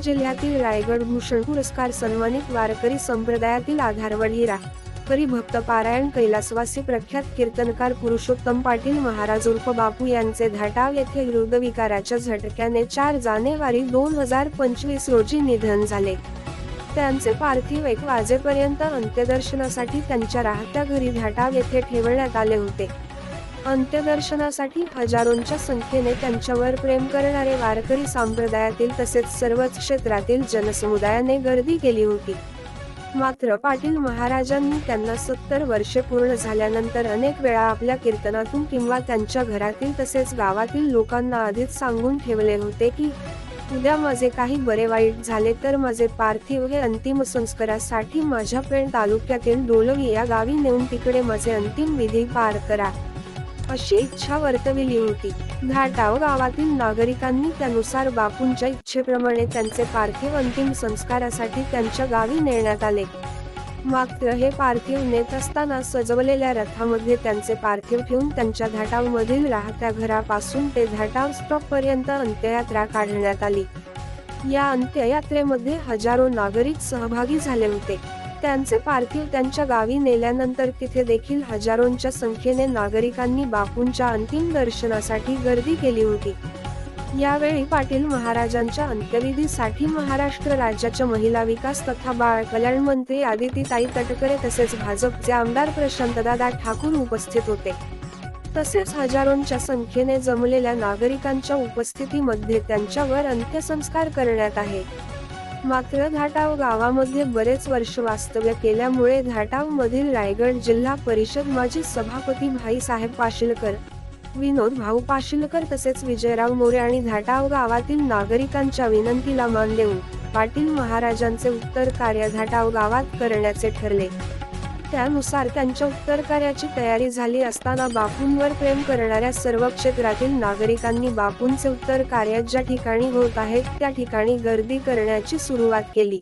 जिल्ह्यातील रायगड भूषण पुरस्कार सन्मानित वारकरी संप्रदायातील आधारवड हिरा भक्त पारायण कैलासवासी प्रख्यात कीर्तनकार पुरुषोत्तम पाटील महाराज उर्फ बापू यांचे धाटाव येथे हृदविकाराच्या झटक्याने चार जानेवारी दोन हजार पंचवीस रोजी निधन झाले. त्यांचे पार्थिव एक वाजेपर्यंत अंत्यदर्शनासाठी त्यांच्या राहत्या घरी धाटाव येथे ठेवण्यात आले होते. अंत्यदर्शनासाठी हजारोंच्या संख्येने त्यांच्यावर प्रेम करणारे वारकरी संप्रदायातील तसेच सर्वच क्षेत्रातील जनसमुदायाने गर्दी केली होती. मात्र पाटील महाराजांनी त्यांना सत्तर वर्षे पूर्ण झाल्यानंतर अनेक वेळा आपल्या कीर्तनातून किंवा त्यांच्या घरातील तसेच गावातील लोकांना आधीच सांगून ठेवले होते की उद्या माझे काही बरे वाईट झाले तर माझे पार्थिव हे अंतिम संस्कारासाठी माझ्या पेण तालुक्यातील डोलगी या गावी नेऊन तिकडे माझे अंतिम विधी पार करा. अशी इच्छा वर्तविली होती. घाटाव गावातील नागरिकांनी त्यानुसार बापूंच्या इच्छेप्रमाणे त्यांचे पार्थिव अंतिम संस्कारासाठी त्यांच्या गावी नेण्यात आले. मात्र हे पार्थिव नेत असताना सजवलेल्या रथामध्ये त्यांचे पार्थिव ठेवून त्यांच्या धाटावमधील राहत्या घरापासून ते धाटाव स्टॉप पर्यंत अंत्ययात्रा काढण्यात आली. या अंत्ययात्रेमध्ये हजारो नागरिक सहभागी झाले होते. त्यांचे पार्थिव त्यांच्या गावी नेल्यानंतर तिथे देखील हजारोंच्या संख्येने नागरिकांनी बापूंच्या अंतिम दर्शनासाठी गर्दी केली होती. यावेळी पाटील महाराजांच्या अंत्यविधीसाठी महाराष्ट्र राज्याच्या महिला विकास तथा बाळ कल्याण मंत्री आदितीताई तटकरे तसेच भाजपचे आमदार प्रशांतदादा ठाकूर उपस्थित होते. तसेच हजारोंच्या संख्येने जमलेल्या नागरिकांच्या उपस्थितीमध्ये त्यांच्यावर अंत्यसंस्कार करण्यात आहे मात्र धाटाव गावामध्ये बरेच वर्ष वास्तव्य केल्यामुळे धाटाव मधील रायगड जिल्हा परिषद माजी सभापती भाईसाहेब पाशिलकर विनोद भाऊ पाशिलकर तसेच विजयराव मोरे आणि धाटाव गावातील नागरिकांच्या विनंतीला मान देऊन पाटील महाराजांचे उत्तर कार्य धाटाव गावात करण्याचे ठरले. त्यानुसार त्यांच्या उत्तर कार्याची तयारी झाली असताना बापूंवर प्रेम करणाऱ्या सर्व क्षेत्रातील नागरिकांनी बापूंचे उत्तर कार्य ज्या ठिकाणी होत आहेत त्या ठिकाणी गर्दी करण्याची सुरुवात केली.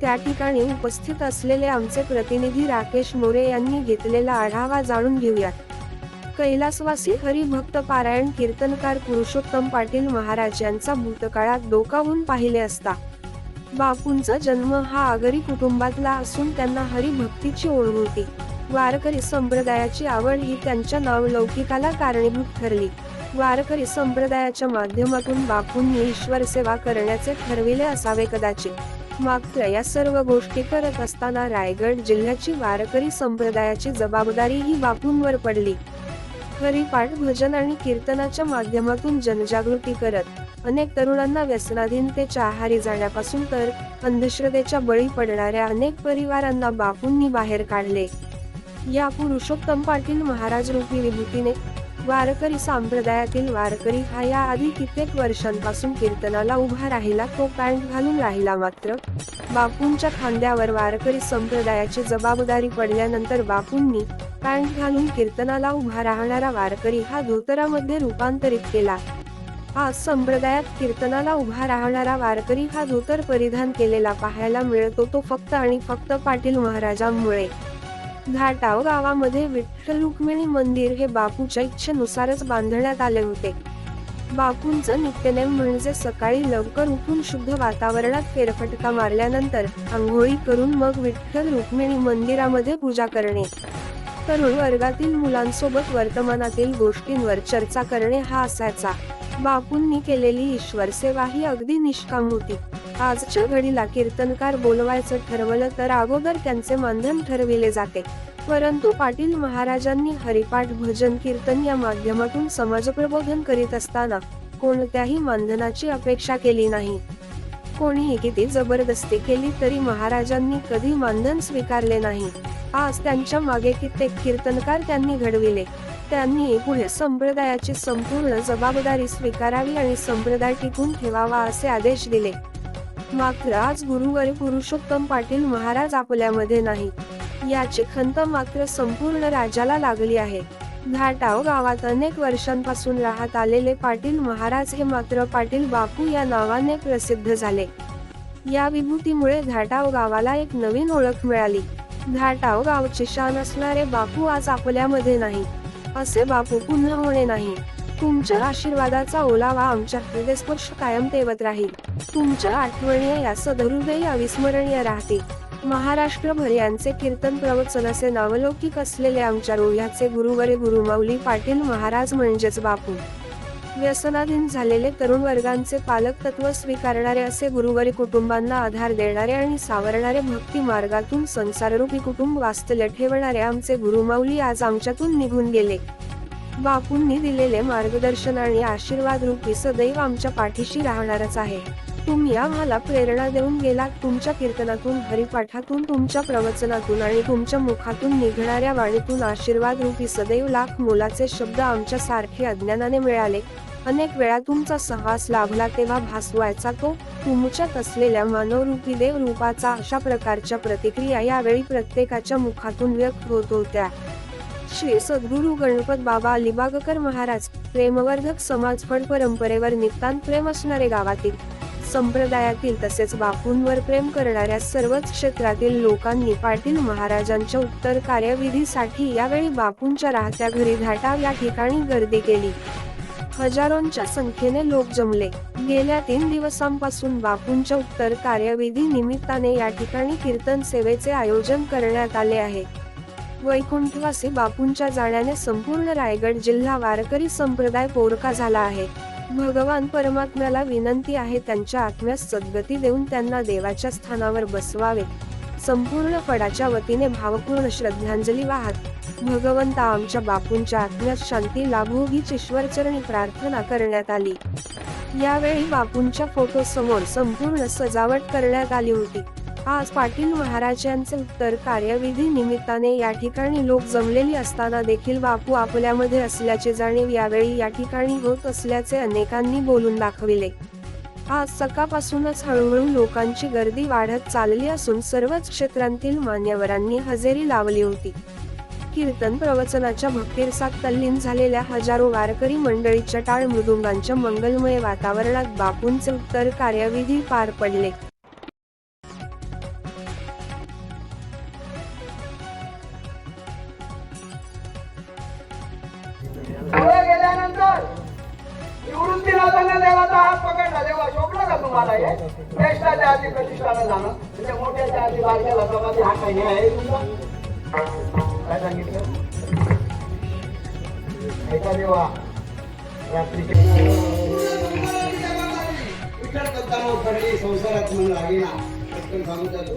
त्या ठिकाणी उपस्थित असलेले आमचे प्रतिनिधी राकेश मोरे यांनी घेतलेला आढावा जाणून घेऊयात. कैलासवासी हरिभक्त पारायण कीर्तनकार पुरुषोत्तम पाटील महाराज यांचा भूतकाळात डोकावून पाहिले असता. बापूंचा जन्म हा आगरी कुटुंबातला असून त्यांना हरिभक्तीची ओढ होती. वारकरी संप्रदायाची आवड ही त्यांच्या नावलौकिकाला कारणीभूत ठरली. वारकरी संप्रदायाच्या माध्यमातून बापूंनी ईश्वर सेवा करण्याचे ठरविले असावे कदाचित. मात्र या सर्व गोष्टी करत असताना रायगड जिल्ह्याची वारकरी संप्रदायाची जबाबदारी ही बापूंवर पडली. हरिपाठ भजन आणि कीर्तनाच्या माध्यमातून जनजागृती करत अनेक तरुणांना व्यसनाधीनतेच्या आहारी जाण्यापासून तर अंधश्रद्धेच्या बळी पडणाऱ्या अनेक परिवारांना बापूंनी बाहेर काढले. या पुरुषोत्तम पाटील महाराज रूपी विभूतीने वारकरी संप्रदायातील वारकरी हा या आधी कित्येक वर्षांपासून कीर्तनाला उभा राहिला तो पॅन्ट घालून राहिला मात्र. बापूंच्या खांद्यावर वारकरी संप्रदायाची जबाबदारी पडल्यानंतर बापूंनी पॅन्ट घालून कीर्तनाला उभा राहणारा वारकरी हा धोतरामध्ये रूपांतरित केला. आज संप्रदायात कीर्तनाला उभा राहणारा वारकरी हा धोतर परिधान केलेला पाहायला मिळतो. तो फक्त आणि फक्त पाटील महाराजांमुळे. घाटाव गावामध्ये विठ्ठल रुक्मिणी मंदिर हे बापूच्या इच्छेनुसारच बांधण्यात आले होते. बापूंचं नित्यनेम म्हणजे सकाळी लवकर उठून शुद्ध वातावरणात फेरफटका मारल्यानंतर आंघोळी करून मग विठ्ठल रुक्मिणी मंदिरामध्ये पूजा करणे. तरुण वर्गातील मुलांसोबत वर्तमानातील गोष्टींवर चर्चा करणे हा असायचा. बापूंनी केलेली ईश्वर सेवा ही अगदी निष्काम होती. आजच्या घडीला कीर्तनकार बोलवायचं ठरवलं तर अगोदर त्यांचे मानधन ठरविले जाते. परंतु पाटील महाराजांनी हरिपाठ भजन कीर्तन या माध्यमातून समाज प्रबोधन करीत असताना कोणत्याही मानधनाची अपेक्षा केली नाही. कोणीही किती जबरदस्ती केली तरी महाराजांनी कधी मानधन स्वीकारले नाही. आज त्यांच्या मागे कित्येक कीर्तनकार त्यांनी घडविले. त्यांनी पुढे संप्रदायाची संपूर्ण जबाबदारी स्वीकारावी आणि संप्रदाय टिकून ठेवावा असे आदेश दिले. मात्र आज गुरुवर पुरुषोत्तम पाटील महाराज आपल्यामध्ये नाही. याची खंत मात्र संपूर्ण राज्याला लागली आहे. घाटाव गावात अनेक वर्षांपासून राहत आलेले पाटील महाराज हे मात्र पाटील बापू या नावाने प्रसिद्ध झाले. या विभूतीमुळे घाटाव गावाला एक नवीन ओळख मिळाली. घाटाव गावची शान असणारे बापू आज आपल्यामध्ये नाही. असे बापू पुन्हा होणे नाही. तुमच्या आशीर्वादाचा ओलावा आमच्या हृदयस्पर्श कायम तेवत राहील. तुमच्या आठवणी या सदहृदयी अविस्मरणीय राहतील. महाराष्ट्रभर यांचे कीर्तन प्रवचन असे नावलौकिक असलेले आमच्या रोह्याचे गुरुवरे गुरुमाऊली पाटील महाराज म्हणजेच बापू. व्यसनाधीन झालेले तरुण वर्गांचे पालक तत्व स्वीकारणारे असे गुरुवरी कुटुंबांना आधार देणारे आणि सावरणारे भक्ती मार्गातून संसाररूपी कुटुंब वास्तल्य ठेवणारे आमचे गुरुमाऊली आज आमच्यातून निघून गेले. बापूंनी दिलेले मार्गदर्शन आणि आशीर्वाद रूपी सदैव आमच्या पाठीशी राहणारच आहे. तुम्ही आम्हाला प्रेरणा देऊन गेलात. तुमच्या कीर्तनातून हरिपाठातून तुमच्या प्रवचनातून आणि तुमच्या मुखातून निघणाऱ्या वाणीतून आशीर्वाद रूपी सदैव लाख मोलाचे शब्द आमच्या सारखे अज्ञानाने मिळाले. अनेक वेळा तुमचा सहवास लाभला तेव्हा भासवायचा तो. तुमच्यात असलेल्या मानवरूपी देव रूपाचा अशा प्रकारच्या प्रतिक्रिया यावेळी प्रत्येकाच्या मुखातून व्यक्त होत होत्या. श्री सद्गुरु गणपत बाबा अलिबागकर महाराज प्रेमवर्धक समाज फड परंपरेवर नितांत प्रेम असणारे गावातील संप्रदायातील तसेच बापूंवर प्रेम करणाऱ्या सर्वच क्षेत्रातील लोकांनी पाटील महाराजांच्या उत्तर कार्यविधीसाठी यावेळी बापूंच्या राहत्या घरी धाटाव या ठिकाणी गर्दी केली. हजारोंच्या संख्येने लोक जमले. गेल्या तीन दिवसांपासून बापूंच्या उत्तर कार्यविधी निमित्ताने या ठिकाणी कीर्तन सेवेचे आयोजन करण्यात आले आहे. वैकुंठवासी बापूंच्या जाण्याने संपूर्ण रायगड जिल्हा वारकरी संप्रदाय पोरका झाला आहे. भगवान परमात्म्याला विनंती आहे त्यांच्या आत्म्यास सद्गती देऊन त्यांना देवाच्या स्थानावर बसवावे. संपूर्ण फडाच्या वतीने भावपूर्ण श्रद्धांजली वाहत भगवंता आमच्या बापूंच्या आत्म्यास शांती लाभो हीच ईश्वरचरणी प्रार्थना करण्यात आली. यावेळी बापूंच्या फोटो समोर संपूर्ण सजावट करण्यात आली होती. आज पाटील महाराज यांचे उत्तर कार्यविधी निमित्ताने या ठिकाणी लोक जमलेली असताना देखील बापू आपल्यामध्ये असल्याचे जाणीव यावेळी या ठिकाणी होत असल्याचे अनेकांनी बोलून दाखविले. आज सकाळपासूनच हळूहळू लोकांची गर्दी वाढत चालली असून सर्वच क्षेत्रांतील मान्यवरांनी हजेरी लावली होती. कीर्तन प्रवचनाच्या भक्तीरसात तल्लीन झालेल्या हजारो वारकरी मंडळीच्या टाळ मृदुंगांच्या मंगलमय वातावरणात बापूंचे उत्तर कार्यविधी पार पडले. जाताना देवाचा हात पकडला देवा शोभला का तुम्हाला हे? ज्येष्ठाच्या आधी प्रतिष्ठानं जाणं म्हणजे मोठ्याच्या आधी बारक्याला समाधी हा काही आहे तुमचा? काय सांगितलं? ऐका देवा. रात्रीचे विचार करताना पडली संसारात म्हणून लागे ना पटकन सांगू चालू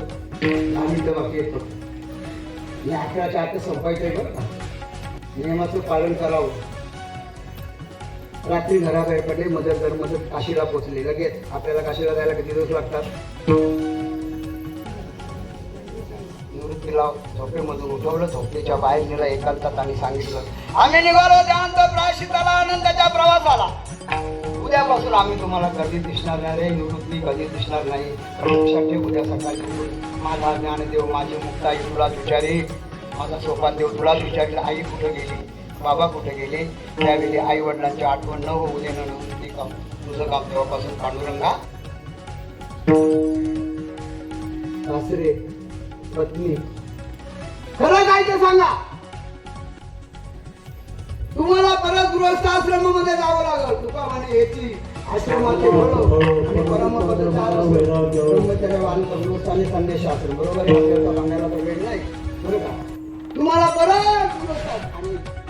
आम्ही तर बाकी येतो मी अकराच्या आत संपायचंय बरं का? नियमाचं पालन करावं. रात्री घराबाहेर पडले मदत दर मदत काशीला पोचले लगेच आपल्याला काशीला जायला किती दिवस लागतात? निवृत्तीला झोपेमधून उठवलं झोपेच्या बाहेर नेलं एकांतात आणि सांगितलं. आम्ही निघालो त्यानंतर आनंदाच्या प्रवासाला. उद्यापासून आम्ही तुम्हाला कधी दिसणार नाही रे निवृत्ती कधी दिसणार नाही. लक्षात ठेव उद्या सकाळी. माझा ज्ञानदेव माझी मुक्ताई तुलाच विचारी माझा सोपान देव तुलाच विचारलं आई कुठे गेली? बाबा कुठे गेले? त्यावेळी आई वडिलांची आठवण न होऊ काम तुझं काम तेव्हापासून पांडुरंगा सासरे पत्नी. खरं काय ते सांगा? तुम्हाला परत गृहस्थाश्रमामध्ये जावं लागल. तुका म्हणे याची आश्रमाचे. ब्रह्मचर्य वाहन गृहस्थाने संदेश आश्रम. बरोबर सांगायला वेळ नाही. बरं का? तुम्हाला परत गृहस्थात आणि